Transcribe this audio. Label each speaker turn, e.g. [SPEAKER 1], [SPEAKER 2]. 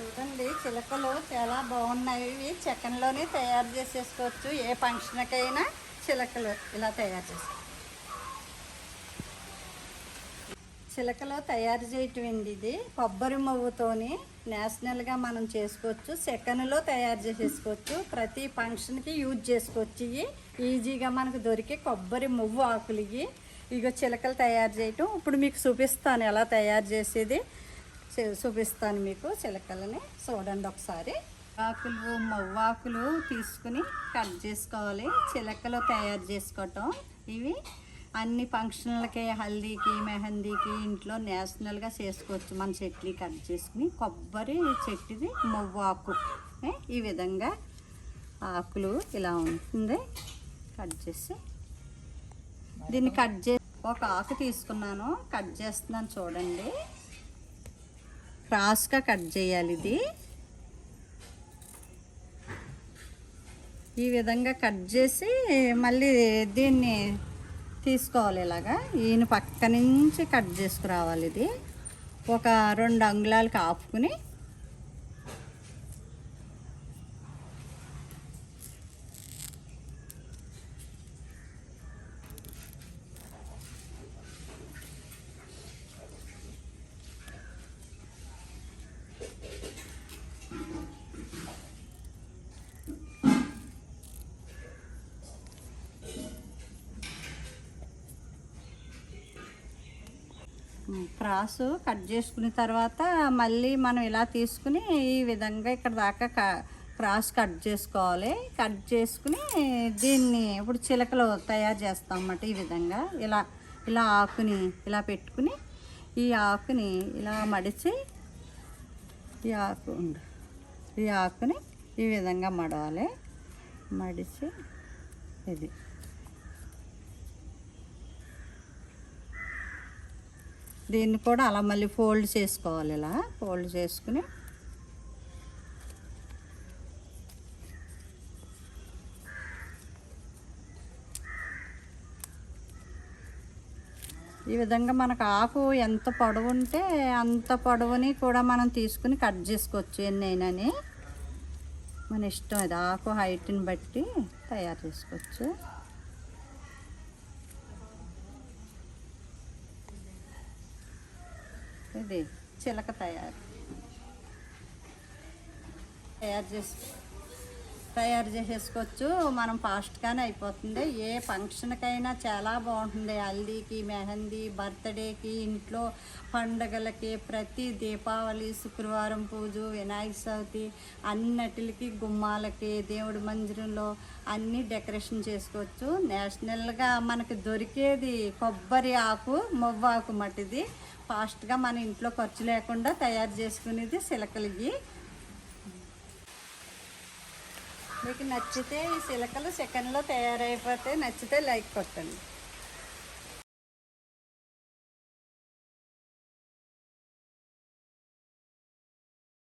[SPEAKER 1] చూడండి చిలకలు చాలా బాగున్నాయి. ఇవి చెక్కన్లోనే తయారు చేసేసుకోవచ్చు. ఏ ఫంక్షన్కైనా చిలకలు ఇలా తయారు చేసుకోవచ్చు. చిలకలో తయారు చేయటం అండి ఇది. కొబ్బరి మొవ్వుతోని నేషనల్గా మనం చేసుకోవచ్చు. సెకండ్లో తయారు చేసేసుకోవచ్చు. ప్రతి ఫంక్షన్కి యూజ్ చేసుకోవచ్చు. ఇవి ఈజీగా మనకు దొరికే కొబ్బరి మువ్వు ఆకులు ఇవి. ఇగో చిలకలు తయారు చేయటం. ఇప్పుడు మీకు చూపిస్తాను ఎలా తయారు చేసేది. చూపిస్తాను మీకు చిలకలని. చూడండి ఒకసారి. ఆకులు మవ్వాకులు తీసుకుని కట్ చేసుకోవాలి. చిలకలు తయారు చేసుకోవటం. ఇవి అన్ని ఫంక్షన్లకి హల్దీకి మెహందీకి ఇంట్లో నేషనల్గా చేసుకోవచ్చు. మన చెట్ని కట్ చేసుకుని కొబ్బరి చెట్టుది మొవ్వాకు. ఈ విధంగా ఆకులు ఇలా ఉంటుంది. కట్ చేసి దీన్ని కట్ చే ఒక ఆకు తీసుకున్నాను. కట్ చేస్తున్నాను చూడండి. క్రాస్గా కట్ చేయాలి ఇది. ఈ విధంగా కట్ చేసి మళ్ళీ దీన్ని తీసుకోవాలి ఇలాగా. ఈయన పక్క నుంచి కట్ చేసుకురావాలి ఇది. ఒక రెండు అంగుళాలు కాపుకుని క్రాస్ కట్ చేసుకున్న తర్వాత మళ్ళీ మనం ఇలా తీసుకుని ఈ విధంగా ఇక్కడ దాకా క- క్రాస్ కట్ చేసుకోవాలి. కట్ చేసుకుని దీన్ని ఇప్పుడు చిలకలు తయారు చేస్తాం అన్నమాట ఈ విధంగా. ఇలా ఇలా ఆకుని ఇలా పెట్టుకుని ఈ ఆకుని ఇలా మడిచి ఈ ఆకు ఉండు. ఈ ఆకుని ఈ విధంగా మడవాలి. మడిచి ఇది. దీన్ని కూడా అలా మళ్ళీ ఫోల్డ్ చేసుకోవాలి ఇలా. ఫోల్డ్ చేసుకుని ఈ విధంగా మనకు ఆకు ఎంత పొడవు ఉంటే అంత పొడవుని కూడా మనం తీసుకుని కట్ చేసుకోవచ్చు ఎన్నైనాని. మన ఇష్టం అది ఆకు హైట్ని బట్టి తయారు చేసుకోవచ్చు. ఇది చిలక తయారు. తయారు చేసి తయారు చేసేసుకోవచ్చు. మనం ఫాస్ట్గానే అయిపోతుంది. ఏ ఫంక్షన్కైనా చాలా బాగుంటుంది. హల్దీకి మెహందీ బర్త్డేకి ఇంట్లో పండగలకి ప్రతి దీపావళి శుక్రవారం పూజ వినాయక చవితి అన్నిటికి గుమ్మాలకి దేవుడి మందిరంలో అన్నీ డెకరేషన్ చేసుకోవచ్చు. నేషనల్గా మనకి దొరికేది కొబ్బరి ఆకు మొవ్వాకు మట్టిది. ఫాస్ట్గా మన ఇంట్లో ఖర్చు లేకుండా తయారు చేసుకునేది సిలకలిగి మీకు నచ్చితే ఈ సిలకలు సెకండ్లో తయారైపోతే నచ్చితే లైక్ కొట్టండి.